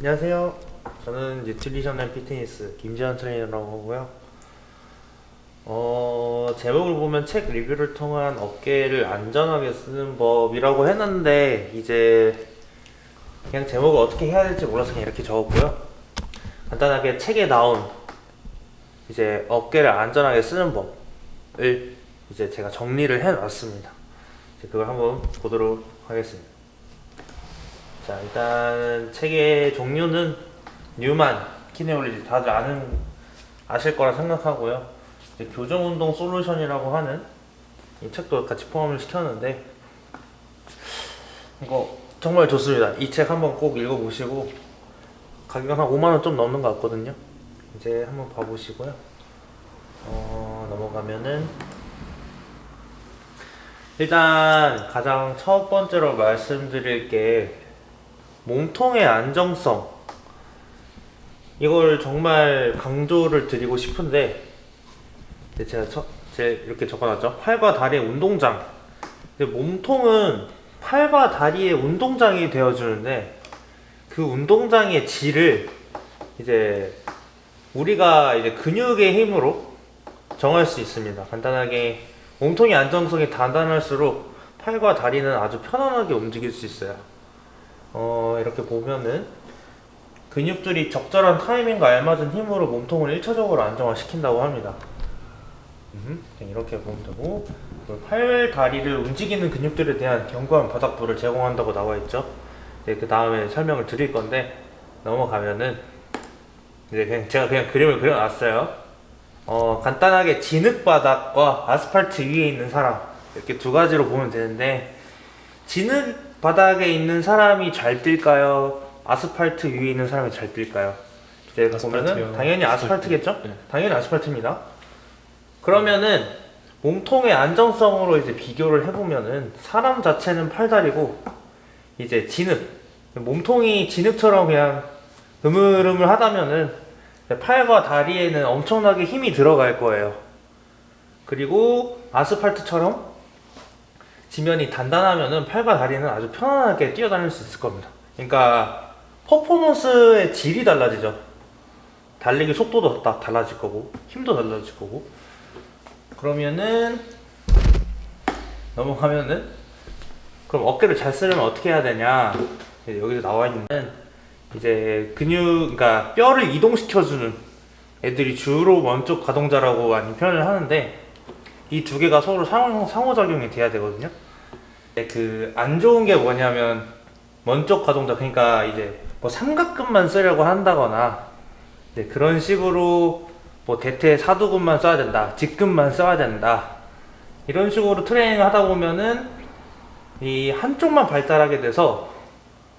안녕하세요. 저는 뉴트리셔널 피트니스 김지현 트레이너라고 하고요. 어, 제목을 보면 책 리뷰를 통한 어깨를 안전하게 쓰는 법이라고 했는데 이제 그냥 제목을 어떻게 해야 될지 몰라서 그냥 이렇게 적었고요. 간단하게 책에 나온 이제 어깨를 안전하게 쓰는 법을 이제 제가 정리를 해놨습니다. 이제 그걸 한번 보도록 하겠습니다. 자 일단 책의 종류는 뉴만 키네올리지 다들 아는 아실 거라 생각하고요. 이제 교정 운동 솔루션이라고 하는 이 책도 같이 포함을 시켰는데 이거 정말 좋습니다. 이 책 한번 꼭 읽어보시고 가격은 한 5만 원 좀 넘는 것 같거든요. 이제 한번 봐보시고요. 어, 넘어가면은 일단 가장 첫 번째로 말씀드릴 게 몸통의 안정성. 이걸 정말 강조를 드리고 싶은데 제가 첫, 제 이렇게 적어놨죠. 팔과 다리의 운동장. 몸통은 팔과 다리의 운동장이 되어주는데 그 운동장의 질을 이제 우리가 이제 근육의 힘으로 정할 수 있습니다. 간단하게 몸통의 안정성이 단단할수록 팔과 다리는 아주 편안하게 움직일 수 있어요 어, 이렇게 보면은 근육들이 적절한 타이밍과 알맞은 힘으로 몸통을 1차적으로 안정화시킨다고 합니다. 음, 이렇게 보면 되고 팔, 다리를 움직이는 근육들에 대한 견고한 바닥부를 제공한다고 나와 있죠. 네, 그 다음에 설명을 드릴 건데 넘어가면은 이제 그냥 제가 그냥 그림을 그려놨어요. 어, 간단하게 진흙 바닥과 아스팔트 위에 있는 사람 이렇게 두 가지로 보면 되는데 진흙 바닥에 있는 사람이 잘 뛸까요? 아스팔트 위에 있는 사람이 잘 뛸까요? 이제 보면은 아스팔트요. 당연히 아스팔트겠죠? 네. 당연히 아스팔트입니다. 그러면은 몸통의 안정성으로 이제 비교를 해보면은 사람 자체는 팔다리고 이제 진흙 몸통이 진흙처럼 그냥 으물으물 하다면은 팔과 다리에는 엄청나게 힘이 들어갈 거예요. 그리고 아스팔트처럼 지면이 단단하면은 팔과 다리는 아주 편안하게 뛰어다닐 수 있을 겁니다. 그러니까 퍼포먼스의 질이 달라지죠. 달리기 속도도 다 달라질 거고 힘도 달라질 거고 그러면은 넘어가면은 그럼 어깨를 잘 쓰려면 어떻게 해야 되냐 여기서 나와 있는 이제 근육 그러니까 뼈를 이동시켜주는 애들이 주로 먼쪽 가동자라고 많이 표현을 하는데 이 두 개가 서로 상호, 상호작용이 돼야 되거든요. 그 안 좋은 게 뭐냐면 먼쪽 가동자 그러니까 이제 뭐 삼각근만 쓰려고 한다거나 네, 그런 식으로 뭐 대퇴 사두근만 써야 된다, 직근만 써야 된다 이런 식으로 트레이닝 하다 보면은 이 한쪽만 발달하게 돼서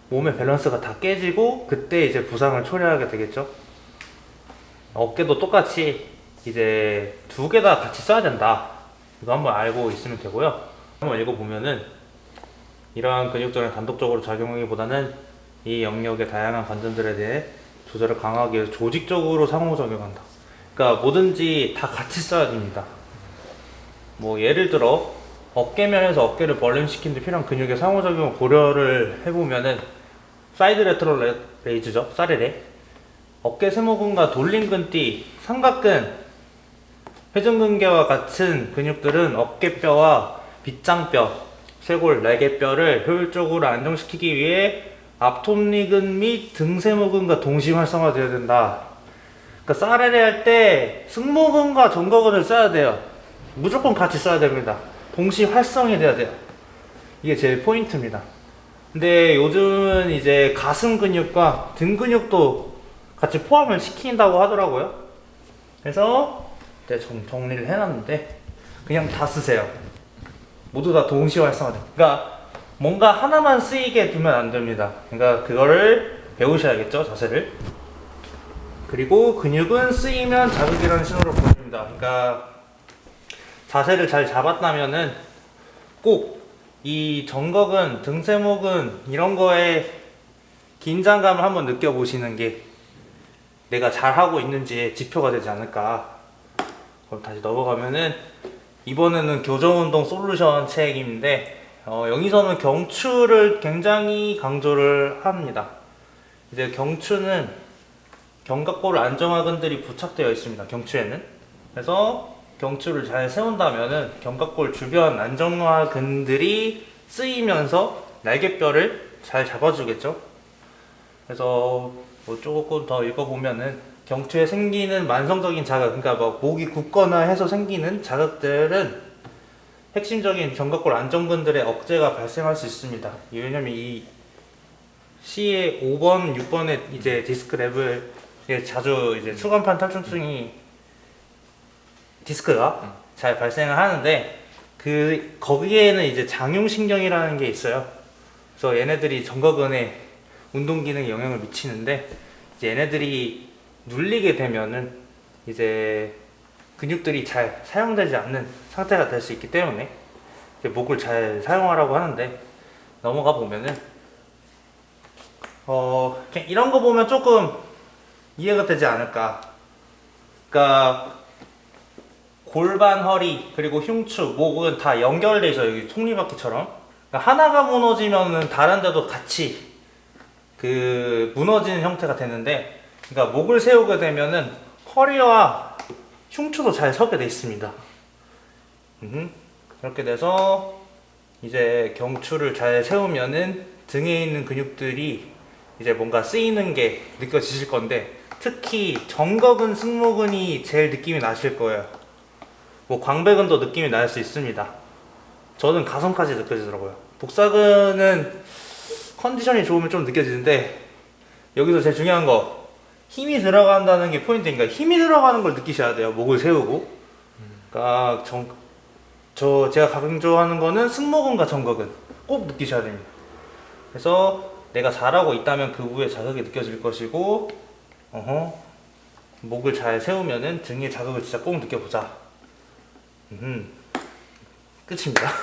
몸의 밸런스가 다 깨지고 그때 이제 부상을 초래하게 되겠죠. 어깨도 똑같이 이제 두 개 다 같이 써야 된다. 이거 한번 알고 있으면 되고요. 한번 읽어보면은 이러한 근육들은 단독적으로 작용하기보다는 이 영역의 다양한 관전들에 대해 조절을 강하게 해서 조직적으로 상호작용한다. 그러니까 뭐든지 다 같이 써야 됩니다. 뭐 예를 들어 어깨면에서 어깨를 벌림시키는 데 필요한 근육의 상호작용을 고려를 해보면은 사이드 레터럴 레이즈죠. 사레레. 어깨 세모근과 돌림근띠, 삼각근, 회전근개와 같은 근육들은 어깨뼈와 빗장뼈, 쇄골, 날개뼈를 효율적으로 안정시키기 위해 앞톱니근 및 등세모근과 동시 활성화되어야 된다. 그러니까 사레레 할 때 승모근과 전거근을 써야 돼요. 무조건 같이 써야 됩니다. 동시 활성이 돼야 돼요. 이게 제일 포인트입니다. 근데 요즘은 이제 가슴 근육과 등 근육도 같이 포함을 시킨다고 하더라고요. 그래서 네, 정, 정리를 해놨는데 그냥 다 쓰세요. 모두 다 동시 활성화돼. 그러니까 뭔가 하나만 쓰이게 두면 안 됩니다. 그러니까 그거를 배우셔야겠죠 자세를. 그리고 근육은 쓰이면 자극이라는 신호를 보냅니다. 그러니까 자세를 잘 잡았다면은 꼭 이 정거근, 등세목은 이런 거에 긴장감을 한번 느껴보시는 게 내가 잘하고 있는지의 지표가 되지 않을까. 그럼 다시 넘어가면은 이번에는 교정운동 솔루션 책인데 어, 여기서는 경추를 굉장히 강조를 합니다. 이제 경추는 견갑골 안정화근들이 부착되어 있습니다. 경추에는. 그래서 경추를 잘 세운다면은 견갑골 주변 안정화근들이 쓰이면서 날개뼈를 잘 잡아주겠죠. 그래서 뭐 조금 더 읽어보면은 경추에 생기는 만성적인 자극, 그러니까 막 목이 굳거나 해서 생기는 자극들은 핵심적인 견갑골 안정근들의 억제가 발생할 수 있습니다. 왜냐면 이 C의 5번, 6번의 이제 디스크 랩을 자주 이제 추간판 탈출증이 디스크가 잘 발생을 하는데 그 거기에는 이제 장용신경이라는 게 있어요. 그래서 얘네들이 정거근에 운동 기능에 영향을 미치는데 이제 얘네들이 눌리게 되면은 이제 근육들이 잘 사용되지 않는 상태가 될 수 있기 때문에 목을 잘 사용하라고 하는데 넘어가 보면은 어 그냥 이런 거 보면 조금 이해가 되지 않을까. 그러니까 골반, 허리 그리고 흉추, 목은 다 연결돼 있어 요 여기 톱니바퀴처럼. 그러니까 하나가 무너지면은 다른 데도 같이 그 무너지는 형태가 되는데, 그러니까 목을 세우게 되면은 허리와 흉추도 잘 서게 돼 있습니다. 음, 그렇게 돼서 이제 경추를 잘 세우면은 등에 있는 근육들이 이제 뭔가 쓰이는 게 느껴지실 건데 특히 정거근, 승모근이 제일 느낌이 나실 거예요. 뭐 광배근도 느낌이 날 수 있습니다. 저는 가슴까지 느껴지더라고요. 복사근은 컨디션이 좋으면 좀 느껴지는데 여기서 제일 중요한 거 힘이 들어간다는 게 포인트니까 힘이 들어가는 걸 느끼셔야 돼요. 목을 세우고. 그러니까 정, 저 제가 강조하는 거는 승모근과 정거근 꼭 느끼셔야 됩니다. 그래서 내가 잘하고 있다면 그 후에 자극이 느껴질 것이고, 어허, 목을 잘 세우면은 등에 자극을 진짜 꼭 느껴보자. 음, 끝입니다.